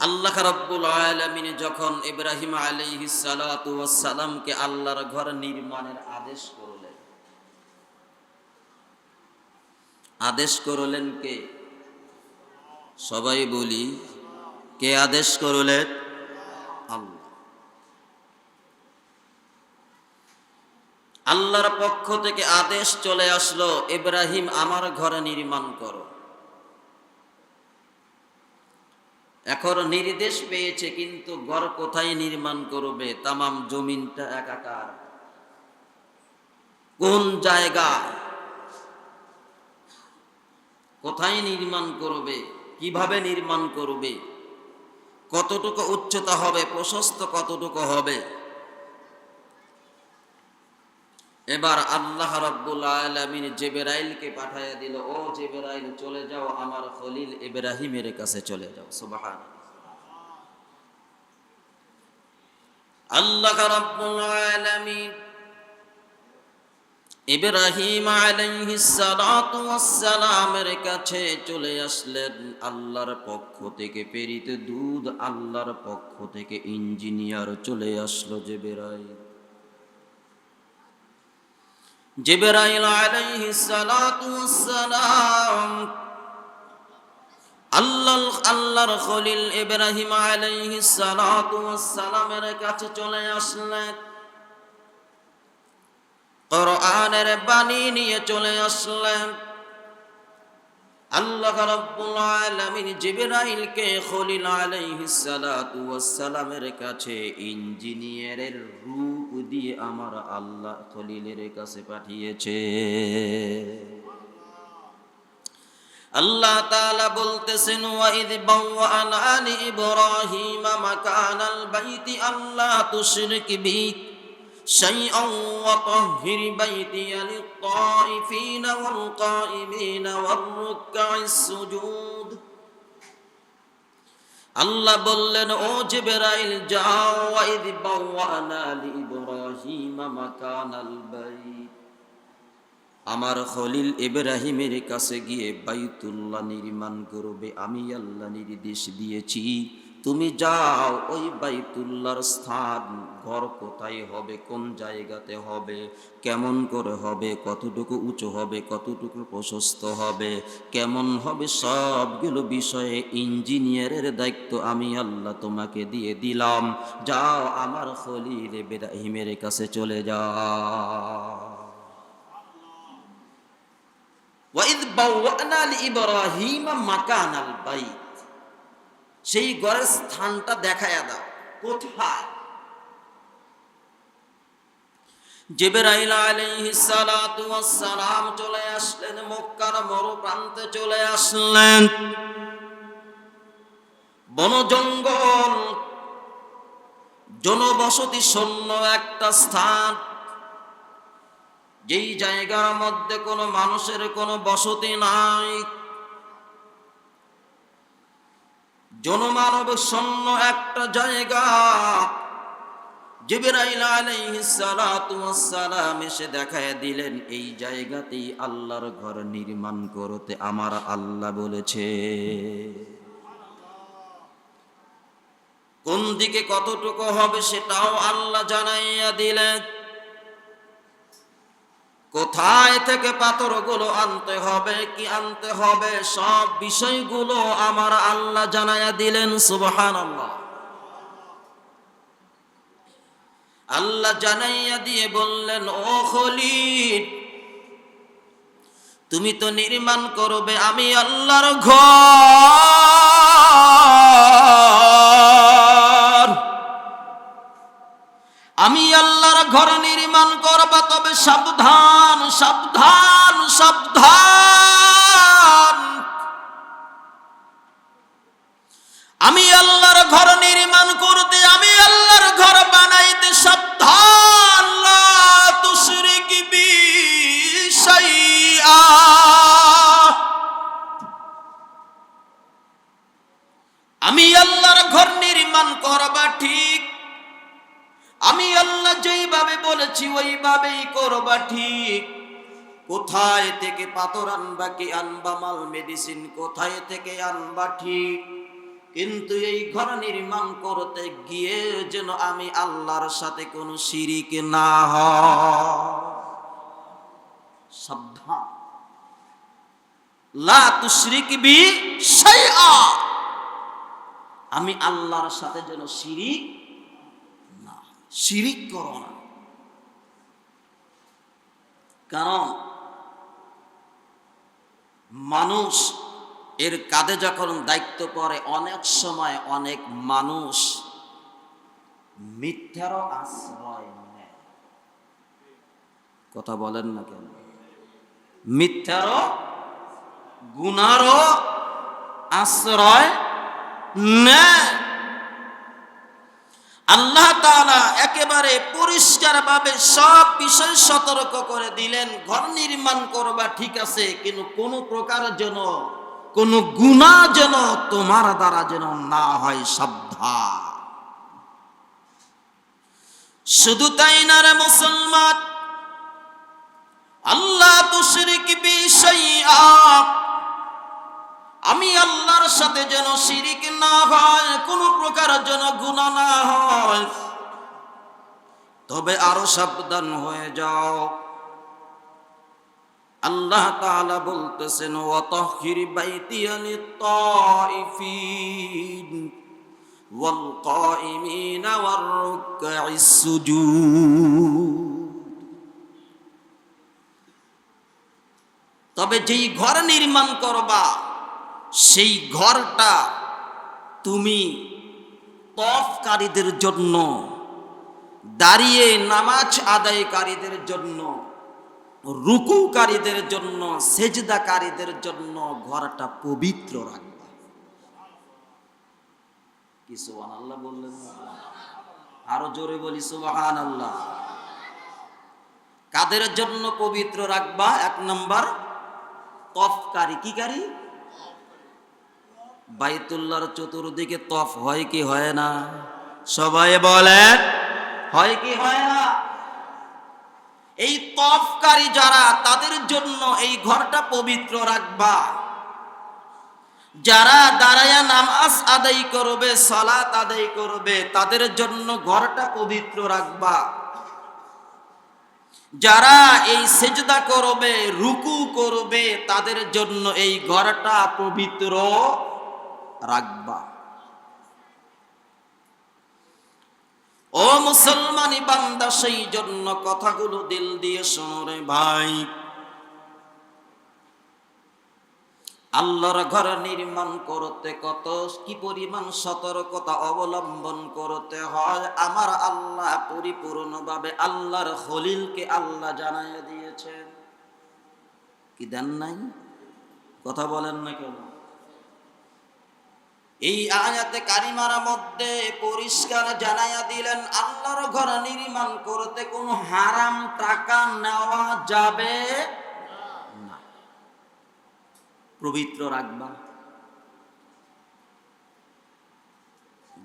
আল্লাহ রাব্বুল আলামিন যখন ইব্রাহিম আলাইহিস সালাতু ওয়াস সালামকে আল্লাহর ঘর নির্মাণের আদেশ করলেন। আদেশ করলেন কে? সবাই বলি, কে আদেশ করলেন? আল্লাহ। আল্লাহর পক্ষ থেকে আদেশ চলে আসলো, ইব্রাহিম, আমার ঘর নির্মাণ করো। এখন নির্দেশ পেয়েছে, কিন্তু ঘর কোথায় নির্মাণ করবে? তামাম জমিনটা একাকার। কোন জায়গা কোথায় নির্মাণ করবে? কীভাবে নির্মাণ করবে? কতটুকু উচ্চতা হবে? প্রশস্ত কতটুকু হবে? এবার আল্লাহ রাব্বুল আলামিন জেবেরাইলকে পাঠাইয়া দিল, ও জেবেরাইল, চলে যাও আমার খলিল ইব্রাহিমের কাছে চলে যাও। সুবহান আল্লাহ রাব্বুল আলামিন ইব্রাহিম আলাইহিস সালাতু ওয়াস সালামের কাছে চলে আসলেন। আল্লাহর পক্ষ থেকে প্রেরিত দুধ আল্লাহর পক্ষ থেকে ইঞ্জিনিয়ার চলে আসলো জেবেরাইল। জিবরাইল আলাইহিস সালাতু ওয়াসসালাম, আল্লাহ, আল্লাহর খলিল ইব্রাহিম আলাইহিস সালাতু ওয়াসসালামের কাছে চলে আসলেন। কোরআনের বাণী নিয়ে চলে আসলেন। আল্লাহ রাব্বুল আলামিন জিবরাইলকে খলিল আলাইহিস সালাতু ওয়াস সালামের কাছে ইঞ্জিনিয়ারের রূপ দিয়ে আমার আল্লাহ খলিলের কাছে পাঠিয়েছে। আল্লাহ তাআলা বলতেছেন, ওয়াইদ বাওয়ানা আলি ইব্রাহিম মাকানাল বাইতি, আল্লাহ তুশরিক বি شيئا وطهر بيتي للطائفين والقائمين والركع السجود আল্লাহ বললেন ও জিবরাইল যাও ওয়াইদ বাওয়ানা লি ইব্রাহিম মাকানাল বাইত আমার খলিল ইব্রাহিমের কাছে গিয়ে বাইতুল্লাহ নির্মাণ করবে আমি আল্লাহ নির্দেশ দিয়েছি তুমি যাও, ওই বাইতুল্লার স্থান। ঘর কোথায় হবে, কোন জায়গাতে হবে, কেমন করে হবে, কতটুকু উঁচু হবে, কতটুকু প্রশস্ত হবে, কেমন হবে সবগুলো বিষয়ে ইঞ্জিনিয়ারের দায়িত্ব আমি আল্লাহ তোমাকে দিয়ে দিলাম। যাও আমার খলিল ইব্রাহিমের কাছে চলে যাও। ওয়াইদ বাওয়ানা লিইব্রাহিম মাকানাল বাইত। সেই ঘরের স্থানটা দেখায়া দাও। কোথায়? জিবরাইল আলাইহিস সালাতু ওয়াস সালাম চলে আসলেন, মক্কার মরু প্রান্তে চলে আসলেন। বন জঙ্গল, জনবসতি শূন্য একটা স্থান। যেই জায়গার মধ্যে কোনো মানুষের কোনো বসতি নাই। জনমানব শূন্য একটা জায়গা। জিবরাইল আলাইহিস সালাতু ওয়াস সালাম এসে দেখায় দিলেন, এই জায়গাতেই আল্লাহর ঘর নির্মাণ করতে আমার আল্লাহ বলেছে। কোন দিকে কতটুকু হবে সেটাও আল্লাহ জানাইয়া দিলেন। কোথায় থেকে পাথরগুলো আনতে হবে, কি আনতে হবে, সব বিষয়গুলো আমার আল্লাহ জানাইয়া দিলেন সুবহান আল্লাহ আল্লাহ জানাইয়া দিয়ে বললেন, ও খলিল, তুমি তো নির্মাণ করবে, আমি আল্লাহর ঘর। আমি আল্লাহর ঘর নির্মাণ করবা, তবে সাবধান সাবধান সাবধান। আমি আল্লাহর ঘর নির্মাণ করতে, আমি আল্লাহর ঘর বানাইতে সাবধান। আমি আল্লাহর ঘর নির্মাণ করবা বলেছি, ওইভাবেই করবা ঠিক। কোথায় থেকে পাথর আনবা কি আনবা, মাল মেডিসিন কোথায় থেকে আনবা ঠিক। কিন্তু এই ঘর নির্মাণ করতে গিয়ে যেন আমি আল্লাহর সাথে কোনো শিরিক না শাইআ। আমি আল্লাহর সাথে যেন শিরিক না শিরিক করো না। কারণ মানুষ এর কাঁধে যখন দায়িত্ব পড়ে, অনেক সময় অনেক মানুষ মিথ্যারও আশ্রয় নেয়। কথা বলেন না কেন? মিথ্যারও গুণারও আশ্রয় নেয়। আল্লাহ তাআলা একেবারে পরিষ্কারভাবে সব বিষয় সতর্ক করে দিলেন, ঘর নির্মাণ করবা ঠিক আছে, কিন্তু কোনো প্রকার যেন, কোনো গুণা যেন তোমার দ্বারা যেন না হয় সাবধান। শুধু তাই না রে মুসলমান, আল্লাহ তুশরিক বিশাইআ সাথে যেন শিরিক না হয়, কোন প্রকার যেন গুণা না হয়। তবে আরও সাবধান হয়ে যাও। আল্লাহ তাআলা বলতেছেন, ওয়াতাহহির বাইতিয়ানি তাইফিন ওয়াল কাইমিনা ওয়ার রুকআইস সুজুদ। তবে যেই ঘর নির্মাণ করবা সেই ঘরটা তুমি তফকারীদের জন্য, দাঁড়িয়ে নামাজ আদায়কারীদের জন্য, রুকুকারীদের জন্য, সেজদাকারীদের জন্য ঘরটা পবিত্র রাখবা। কি সুবহান আল্লাহ বললেন? আরও জোরে বলি সুবহান আল্লাহ কাদের জন্য পবিত্র রাখবা? এক নম্বর, তফকারী কি কারি? বাইতুল্লাহর চতুর্দিকে তফ হয় কি হয় না? সবাই বলেন, হয় কি হয় না? এই তফকারী যারা, তাদের জন্য এই ঘরটা পবিত্র রাখবা। যারা দাঁড়ায়া নামাজ আদায় করবে, সালাত আদায় করবে, তাদের জন্য ঘরটা পবিত্র রাখবা। যারা এই সেজদা করবে, রুকু করবে, তাদের জন্য এই ঘরটা পবিত্র রাখবা। ও মুসলমানি বান্দা, সেই জন্য কথাগুলো দিল দিয়ে শোনো ভাই। আল্লাহর ঘর নির্মাণ করতে কত, কি পরিমাণ সতর্কতা অবলম্বন করতে হয়? আমার আল্লাহ পরিপূর্ণভাবে আল্লাহর খলিলকে আল্লাহ জানাইয়া দিয়েছেন। কি দেন নাই? কথা বলেন না কেন এই আয়াতে কারিমার মধ্যে পরিষ্কার জানাইয়া দিলেন, আল্লাহর ঘর নির্মাণ করতে কোনো হারাম টাকা নেওয়া যাবে না। পবিত্র রাখবা।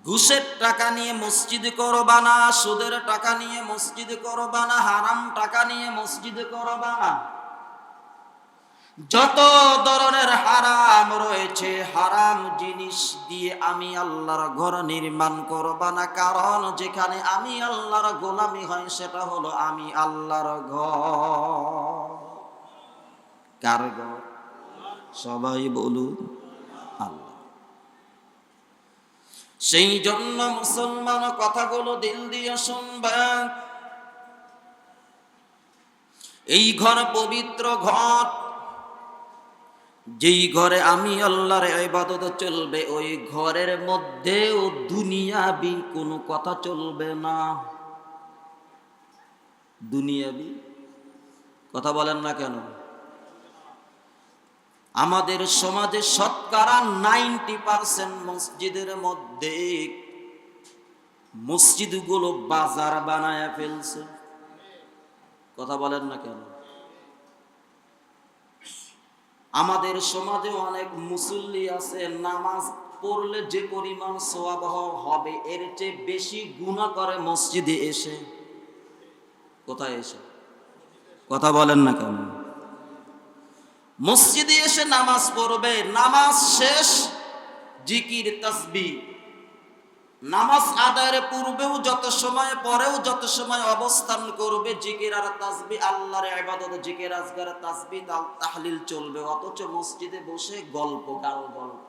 ঘুষের টাকা নিয়ে মসজিদ করবা না, সুদের টাকা নিয়ে মসজিদ করবা না, হারাম টাকা নিয়ে মসজিদ করবা না। যত ধরনের হারাম রয়েছে, হারাম জিনিস দিয়ে আমি আল্লাহর ঘর নির্মাণ করবা না। কারণ যেখানে আমি আল্লাহর গোলামি হয়, সেটা হলো আমি আল্লাহর ঘর। ঘর? সবাই বলুন, আল্লাহ। সেই জন্য মুসলমান কথাগুলো দিল দিয়ে শুনবেন। এই ঘর পবিত্র ঘর যেই ঘরে আমি আল্লাহর ইবাদত চলবে, ওই ঘরের মধ্যেও দুনিয়াবি কোনো কথা চলবে না। দুনিয়াবি? কথা বলেন না কেন? আমাদের সমাজে শতকরা নাইনটি পার্সেন্ট মসজিদের মধ্যে মসজিদগুলো বাজার বানায় ফেলছে। কথা বলেন না কেন? আমাদের সমাজে অনেক মুসল্লি আছে, নামাজ পড়লে যে পরিমাণ সোয়াব হবে, এর চেয়ে বেশি গুণা করে মসজিদে এসে। কোথায় এসে? কথা বলেন না কেন? মসজিদে এসে নামাজ পড়বে, নামাজ শেষ, জিকির তসবি নামাজ আদায়ের পূর্বেও যত সময়, পরেও যত সময় অবস্থান করবে, জিকির আর তাসবি আল্লাহর ইবাদত, জিকির, আজগার, তাসবি, তাল তাহলিল চলবে। অথচ মসজিদে বসে গল্প গাল গল্প।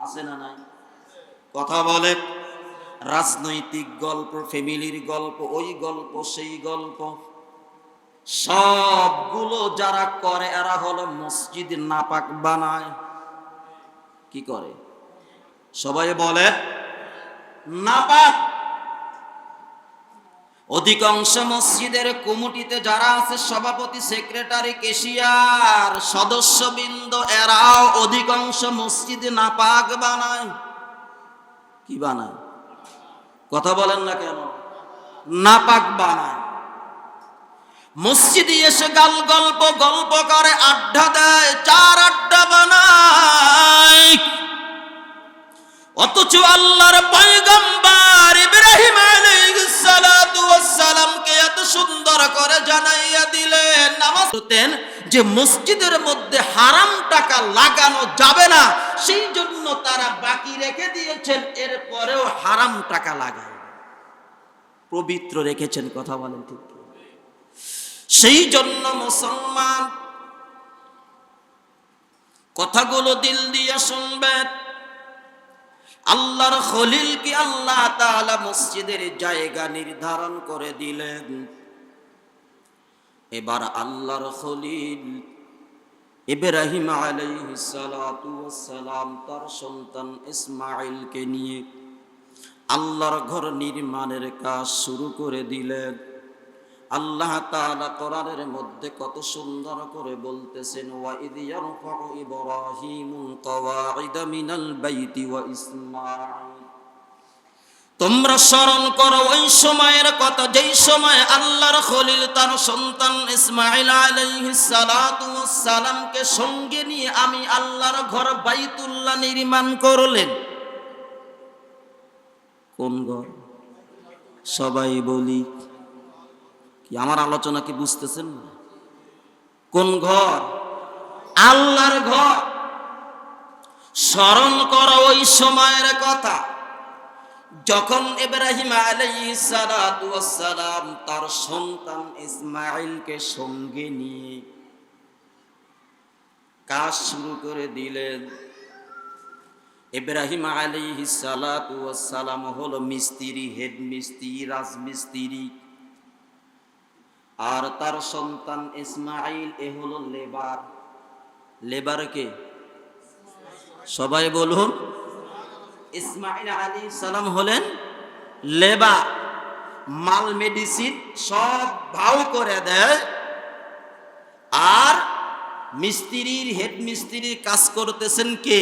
আছে না নাই? কথা বলে, রাজনৈতিক গল্প, ফ্যামিলির গল্প, ওই গল্প, সেই গল্প। সবগুলো যারা করে, এরা হলো মসজিদ নাপাক বানায়। কি করে? সবাই বলে নাপাক। অধিকাংশ মসজিদের কমিটিতে যারা আছে, সভাপতি, সেক্রেটারি, কেশিয়ার, সদস্যবৃন্দ, এরাও অধিকাংশ মসজিদ নাপাক বানায়। কি বানায়? কথা বলেন না কেন? নাপাক বানায়। মসজিদে এসে গাল গল্প গল্প করে, আড্ডা দেয়, চার আড্ডা বানায়। অথচ আল্লাহর পয়গম্বর ইব্রাহিম আলাইহিস সালাতু ওয়াস সালামকে এত সুন্দর করে জানাইয়া দিলেন, নামাজ পড়তেন যে মসজিদের মধ্যে হারাম টাকা লাগানো যাবে না, সেই জন্য তারা বাকি রেখে দিয়েছেন, এরপরেও হারাম টাকা লাগায় পবিত্র রেখেছেন, কথা বলেন ঠিক সেই জন্য মুসলমান কথাগুলো দিল দিয়ে শুনবেন। আল্লাহর খলিলকে আল্লাহ তাআলা মসজিদের জায়গা নির্ধারণ করে দিলেন? এবার আল্লাহর খলিল ইব্রাহিম সালাম তার সন্তান ইসমাঈলকে নিয়ে আল্লাহর ঘর নির্মাণের কাজ শুরু করে দিলেন। আল্লাহ তাআলা কোরআনের মধ্যে কত সুন্দর করে বলতেছেন, ওয়া ইদ ইয়ারফাউ ইব্রাহিমুল কওয়াইদা মিনাল বাইতি ওয়া ইসমাঈল। তোমরা স্মরণ করো, ওই সময়ের কথা, যেই সময় আল্লাহর খলিল তার সন্তান ইসমাইল সালামকে সঙ্গে নিয়ে আমি আল্লাহর ঘর বাইতুল্লাহ নির্মাণ করলেন। কোন ঘর? সবাই বলি। কি আমার আলোচনা কি বুঝতেছেন? কোন ঘর? আল্লাহর ঘর। স্মরণ করো ওই সময়ের কথা। যখন সালাতু সালাম তার সন্তান ইসমাঈলকে সঙ্গে নিয়ে কাজ শুরু করে দিলেন। আলাইহিস সালাতু সালাম হলো মিস্ত্রি হেড মিস্ত্রি রাজমিস্ত্রি। আর তার সন্তান ইসমাইল এ হলো লেবার। লেবার কে? সবাই বলুন। ইসমাইল আলী সালাম হলেন লেবা মাল, মেডিসিন সব ভাও করে দেয়। আর মিস্ত্রির, হেড মিস্ত্রির কাজ করতেছেন কে?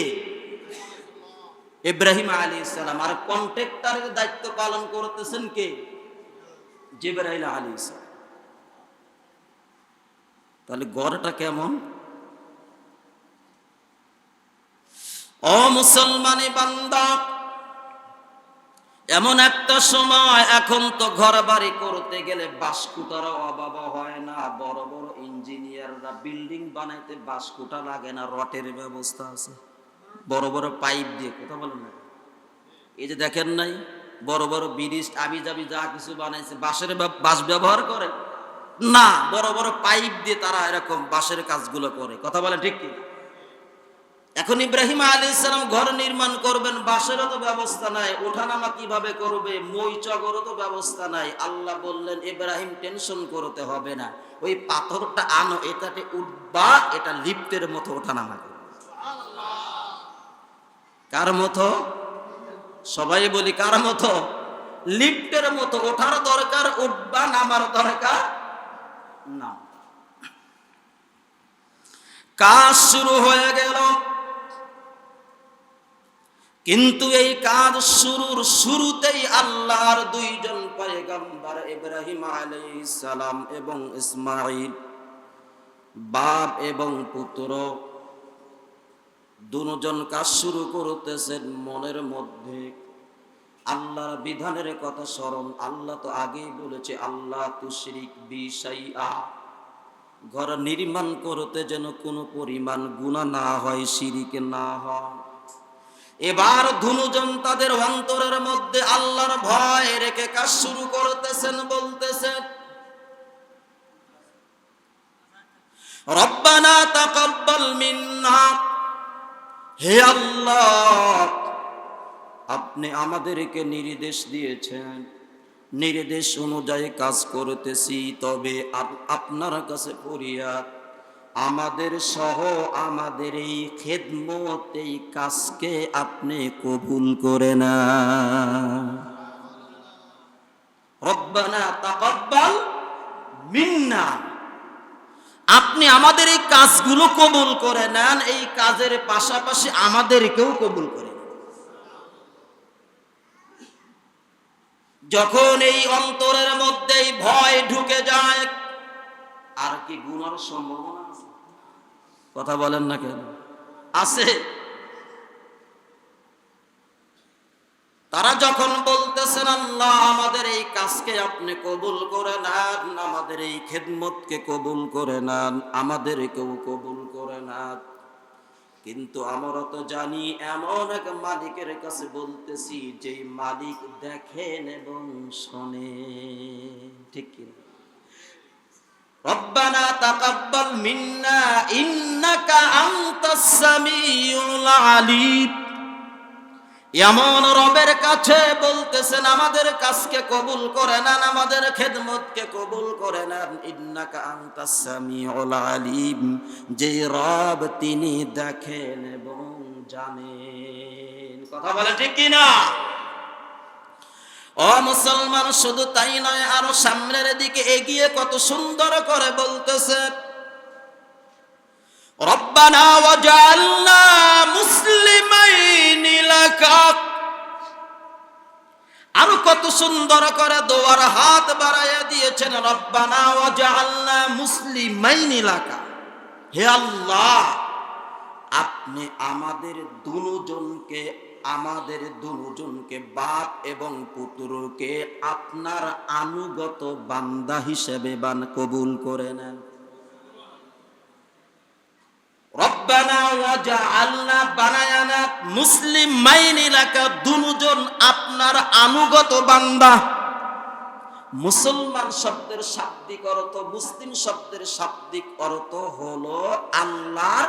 ইব্রাহিম আলী সালাম। আর কন্ট্রাক্টরের দায়িত্ব পালন করতেছেন কে? জিব্রাইল আলী সালাম। তাহলে গড়টা কেমন? ও মুসলমানি বান্দা, এমন একটা সময় এখন তো ঘর বাড়ি করতে গেলে বাসকুটার অভাব হয় না। বড় বড় ইঞ্জিনিয়াররা বিল্ডিং বানাইতে বাসকুটা লাগে না, রটের ব্যবস্থা আছে। বড় বড় পাইপ দিয়ে, কথা বলেন না। এই যে দেখেন নাই, বড় বড় ব্রিজ আবি যাবি যা কিছু বানাইছে, বাঁশের বাঁশ ব্যবহার করে। না, বড় বড় পাইপ দিয়ে তারা এরকম বাঁশের কাজগুলো করে। কথা বলে ঠিক কি এখন ইব্রাহিম আলী ইসলাম ঘর নির্মাণ করবেন, বাঁশেরও তো ব্যবস্থা নাই, ওঠানামা কীভাবে করবে মই চগরও তো ব্যবস্থা নাই। আল্লাহ বললেন, ইব্রাহিম, টেনশন করতে হবে না। ওই পাথরটা আনো, এটাতে উঠবা, এটা লিফটের মতো ওঠানামা কার মতো? সবাই বলি, কার মতো? লিফটের মতো, ওঠার দরকার, উঠবা, নামার দরকার। না। কাজ শুরু হয়ে গেল। কিন্তু এই কাজ শুরুর শুরুতেই আল্লাহর দুইজন পয়গম্বর ইব্রাহিম আলাইহিস সালাম এবং ইসমাঈল, বাপ এবং পুত্র দুজন কাজ শুরু করতেছেন মনের মধ্যে। আল্লাহর বিধানের কথা স্মরণ, আল্লাহ তো আগেই বলেছে, আল্লাহ তুশরিক বিশাইআ ঘর নির্মাণ করতে যেন কোনো পরিমাণ গুণা না হয়, শিরিক না হয়। এবার ধুনুজন তাদের অন্তরের মধ্যে আল্লাহর ভয় রেখে কাজ শুরু করতেছেন, বলতেছেন, রব্বানা তাকাব্বাল মিন্না। হে আল্লাহ আপনি আমাদেরকে নির্দেশ দিয়েছেন। নির্দেশ অনুযায়ী কাজ করতেছি, তবে আপ- আপনার কাছে ফরিয়াদ, আমাদের সহ আমাদের এই খেদমত, এই কাজকে আপনি কবুল করে না রব্বানা তাকাব্বাল মিন্না, আপনি আমাদের এই কাজগুলো কবুল করে নেন, এই কাজের পাশাপাশি আমাদেরকেও কবুল করে নেন। যখন এই অন্তরের মধ্যে এই ভয় ঢুকে যায়, আর কি গুনার সম্ভাবনা আছে? কথা বলেন না কেন? আছে। তারা যখন বলতেছেন, আল্লাহ, আমাদের এই কাজকে আপনি কবুল করে নেন, আমাদের এই খেদমতকে কবুল করে নেন, আমাদেরকেও কবুল করে নেন। কিন্তু আমরা তো জানি এমন এক মালিকের কাছে বলতেছি যে মালিক দেখেন এবং শোনে। ঠিক কিনা রব্বানা তাকাব্বাল মিন্না, ইন্নাকা আনতাস সামিউল আলিম। এমন রবের কাছে বলতেছেন, আমাদের কাজকে কবুল করে নেন, আমাদের খেদমতকে কবুল করে নেন। ইন্নাকা আনতাস সামিউল আলিম। যে রব তিনি দেখেন এবং জানেন। কথা বলে ঠিক কি না? ও মুসলমান, শুধু তাই নয়, আরও সামনের দিকে এগিয়ে কত সুন্দর করে বলতেছে রব্বানা ওয়াজআলনা মুসলিমাইন লাকা। আরও কত সুন্দর করে দোয়ার হাত বাড়াইয়া দিয়েছেন, রব্বানা ওয়াজআলনা মুসলিমাইন লাকা। হে আল্লাহ, আপনি আমাদের দুজনকে আমাদের দুজনকে বাপ এবং পুত্রকে আপনার আনুগত বান্দা হিসেবে বান কবুল করে নেন। মুসলিম মাইন এলাকা দুজন আপনার আনুগত বান্দা। মুসলমান শব্দের শাব্দিক অর্থ, মুসলিম শব্দের শাব্দিক অর্থ হলো আল্লাহর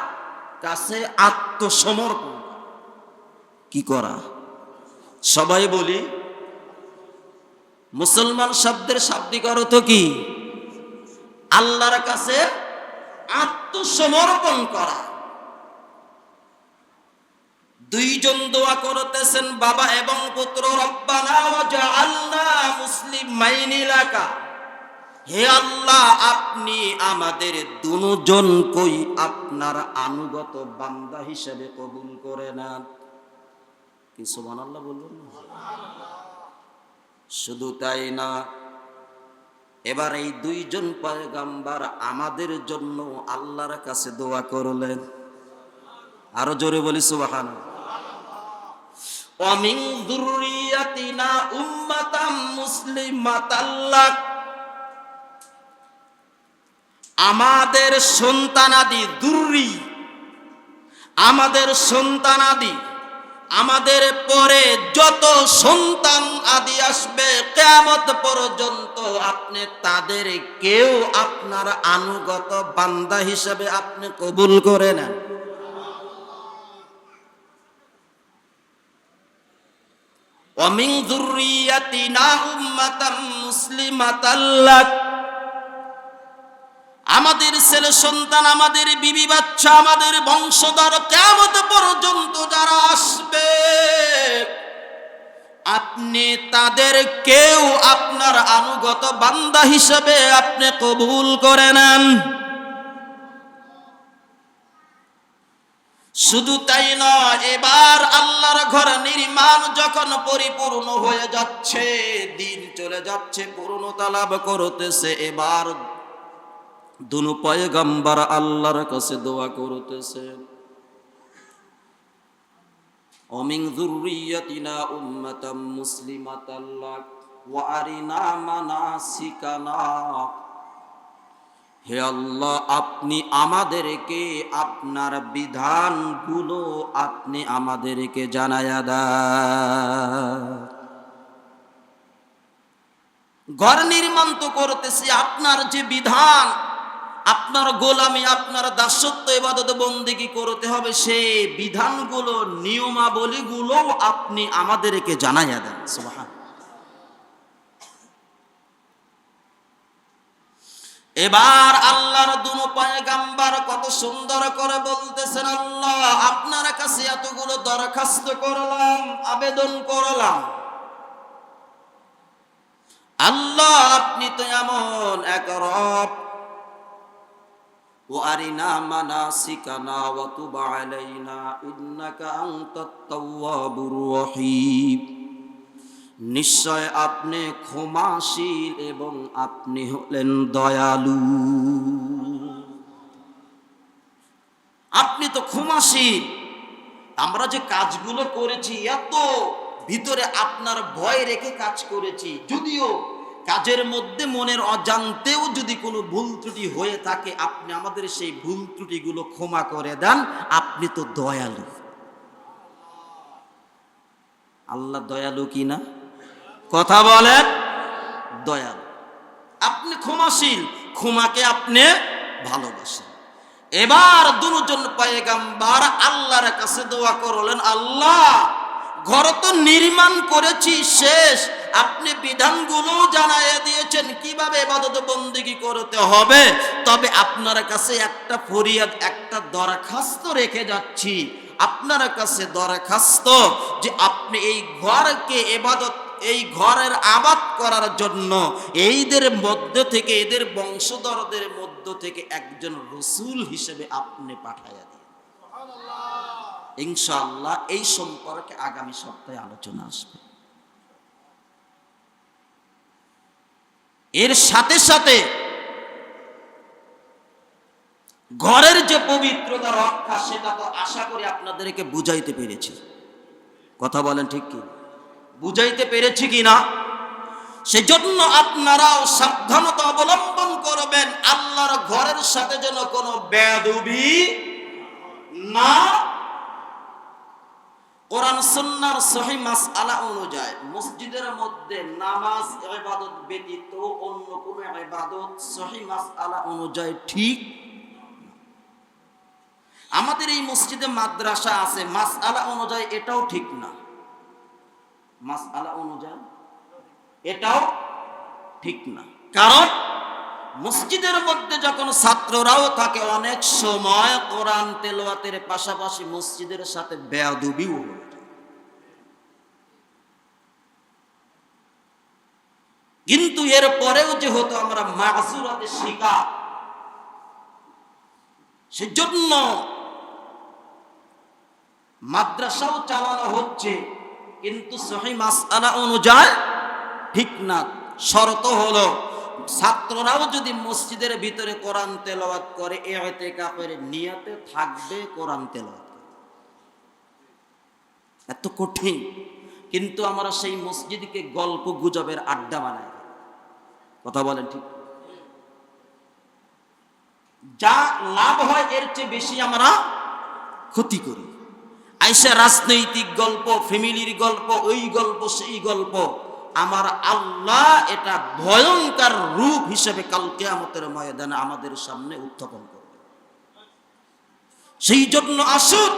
কাছে আত্মসমর্পণ কি করা? সবাই বলি, মুসলমান শব্দের শাব্দিক অর্থ কি? আল্লাহর কাছে আত্মসমর্পণ করা। দুইজন দোয়া করতেছেন, বাবা এবং পুত্র, রব্বানা ওয়াজআলনা মুসলিমাইন এলাকা হে আল্লাহ, আপনি আমাদের কই আপনার আনুগত বান্দা হিসেবে কবুল করে নেন? কি সুবহানাল্লাহ বলবেন না? শুধু তাই না এবার এই দুইজন পয়গাম্বার আমাদের জন্য আল্লাহর কাছে দোয়া করলেন। আরও জোরে বলি সুবাহান অমিন দুরিয়াতিনা উম্মাতাম মুসলিমাতাল্লাক আমাদের সন্তানাদি দুর্রি। আমাদের সন্তানাদি আমাদের পরে যত সন্তান আদি আসবে, কেয়ামত পর্যন্ত আপনি তাদের কেউ আপনার আনুগত বান্দা হিসেবে আপনি কবুল করে নেন। অমিন যুররিয়াতিনা উম্মাতাম মুসলিমাতাল লাক আমাদের ছেলে সন্তান, আমাদের বিবি বাচ্চা, আমাদের বংশধর কেমন পর্যন্ত যারা আসবে? আপনি তাদের কেউ আপনার আনুগত বান্দা হিসেবে আপনি কবুল করে নেন। শুধু তাই নয়, এবার আল্লাহর ঘর নির্মাণ যখন পরিপূর্ণ হয়ে যাচ্ছে, দিন চলে যাচ্ছে পূর্ণতা লাভ করতেছে, এবার দুনু পয়গম্বর আল্লাহর কাছে দোয়া করতেছে অমিন যুররিয়াতিনা উম্মাতাম মুসলিমাতাল লাক ওয়া আরিনা মানাসিকানা। হে আল্লাহ, আপনি আমাদেরকে আপনার বিধানগুলো আপনি আমাদেরকে জানায়া দেন। ঘর নির্মাণ তো করতেছি, আপনার যে বিধান আপনার গোলামি, আপনার দাসত্ব এবাদত বন্দিগি করতে হবে? সেই বিধানগুলো নিয়মাবলীগুলো আপনি আমাদেরকে জানাইয়া দেন। এবার আল্লাহর দুনো পায়গাম্বার কত সুন্দর করে বলতেছেন, আল্লাহ, আপনার কাছে এতগুলো দরখাস্ত করলাম, আবেদন করলাম। আল্লাহ, আপনি তো এমন এক রব وأرنا مناسكنا وتب علينا إنك أنت التواب الرحيم নিশ্চয় আপনি ক্ষমাশীল এবং আপনি হলেন দয়ালু আপনি তো ক্ষমাশীল আমরা যে কাজগুলো করেছি এত ভিতরে আপনার ভয় রেখে কাজ করেছি যদিও কাজের মধ্যে মনের অজান্তেও যদি কোনো ভুল ত্রুটি হয়ে থাকে, আপনি আমাদের সেই ভুল ত্রুটিগুলো ক্ষমা করে দেন। আপনি তো দয়ালু। আল্লাহ দয়ালু কি না? কথা বলেন, দয়ালু। আপনি ক্ষমাশীল, ক্ষমাকে আপনি ভালোবাসেন। এবার দুজন পায়েগাম্বার আল্লাহর কাছে দোয়া করলেন, আল্লাহ, ঘর তো নির্মাণ করেছি, শেষ। আপনি বিধানগুলো জানাইয়া দিয়েছেন, কীভাবে এবাদত বন্দিগি করতে হবে? তবে আপনার কাছে একটা ফরিয়াদ, একটা দরখাস্ত রেখে যাচ্ছি। আপনার কাছে দরখাস্ত যে আপনি এই ঘরকে এবাদত, এই ঘরের আবাদ করার জন্য এইদের মধ্য থেকে, এদের বংশধরদের মধ্য থেকে একজন রসুল হিসেবে আপনি পাঠাইয়া দিন। ইনশাআল্লাহ এই সম্পর্কে আগামী সপ্তাহে আলোচনা আসবে। এর সাথে সাথে ঘরের যে পবিত্রতা রক্ষা, সেটা তো আশা করি আপনাদেরকে বুঝাইতে পেরেছি। কথা বলেন ঠিক কি? বুঝাইতে পেরেছি কি না? সেজন্য আপনারাও সাবধানতা অবলম্বন করবেন, আল্লাহর ঘরের সাথে যেন কোনো বেদবি না কোরআন সুন্নার সহি মাসআলা অনুযায়ী মসজিদের মধ্যে নামাজ, ইবাদত ব্যতীত অন্য কোনো ইবাদত সহি মাসআলা অনুযায়ী ঠিক আমাদের এই মসজিদে মাদ্রাসা আছে মাস আলা অনুযায়ী এটাও ঠিক না। মাস আলা অনুযায়ী এটাও ঠিক না। কারণ মসজিদের মধ্যে যখন ছাত্ররাও থাকে, অনেক সময় কোরআন তেলোয়াতের পাশাপাশি মসজিদের সাথে বেয়াদুবিও হয়ে কিন্তু এর পরেও যেহেতু আমরা মাসুরাতে শিকার, সেজন্য মাদ্রাসাও চালানো হচ্ছে, কিন্তু সহি মাসআলা অনুযায়ী ঠিক না, শর্ত হলো ছাত্ররাও যদি মসজিদের ভিতরে কোরআন তেলাওয়াত করে এতে কাপের নিয়াতে থাকবে কোরআন তেলাওয়াত এত কঠিন। কিন্তু আমরা সেই মসজিদকে গল্প গুজবের আড্ডা বানাই। কথা বলেন ঠিক। যা লাভ হয় এর চেয়ে বেশি আমরা ক্ষতি করি। আইসা রাজনৈতিক গল্প, ফ্যামিলির গল্প, ওই গল্প, সেই গল্প। আমার আল্লাহ এটা ভয়ঙ্কর রূপ হিসেবে কাল কেয়ামতের ময়দানে আমাদের সামনে উত্থাপন করবে। সেই জন্য আসুন,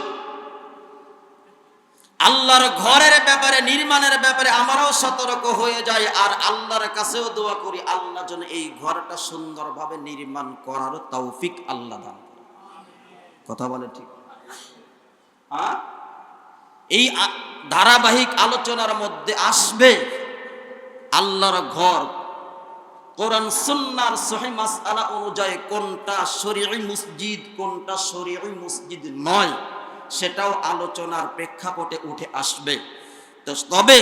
আল্লাহর ঘরের ব্যাপারে, নির্মাণের ব্যাপারে আমরাও সতর্ক হয়ে যাই আর আল্লাহর কাছেও দোয়া করি, আল্লাহ যেন এই ঘরটা সুন্দরভাবে নির্মাণ করারও তৌফিক আল্লাহ দান কথা বলে ঠিক? এই ধারাবাহিক আলোচনার মধ্যে আসবে আল্লাহর ঘর, কোরআন সুন্নার সহি মাসআলা অনুযায়ী কোনটা শরীয়ী মসজিদ, কোনটা শরীয়ী মসজিদ নয়, সেটাও আলোচনার প্রেক্ষাপটে উঠে আসবে। তো তবে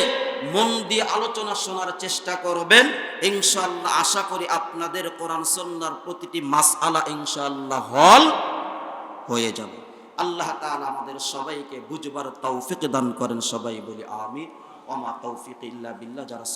মন দিয়ে আলোচনা শোনার চেষ্টা করবেন। ইনশাআল্লাহ, আশা করি আপনাদের কোরআন সুন্নার প্রতিটি মাসআলা ইনশাআল্লাহ হল হয়ে যাবে। আল্লাহ তাআলা আমাদের সবাইকে বুঝবার তৌফিক দান করেন, সবাই বলি আমিন। ওমা তৌফিক ইল্লা বিল্লাহ, যারা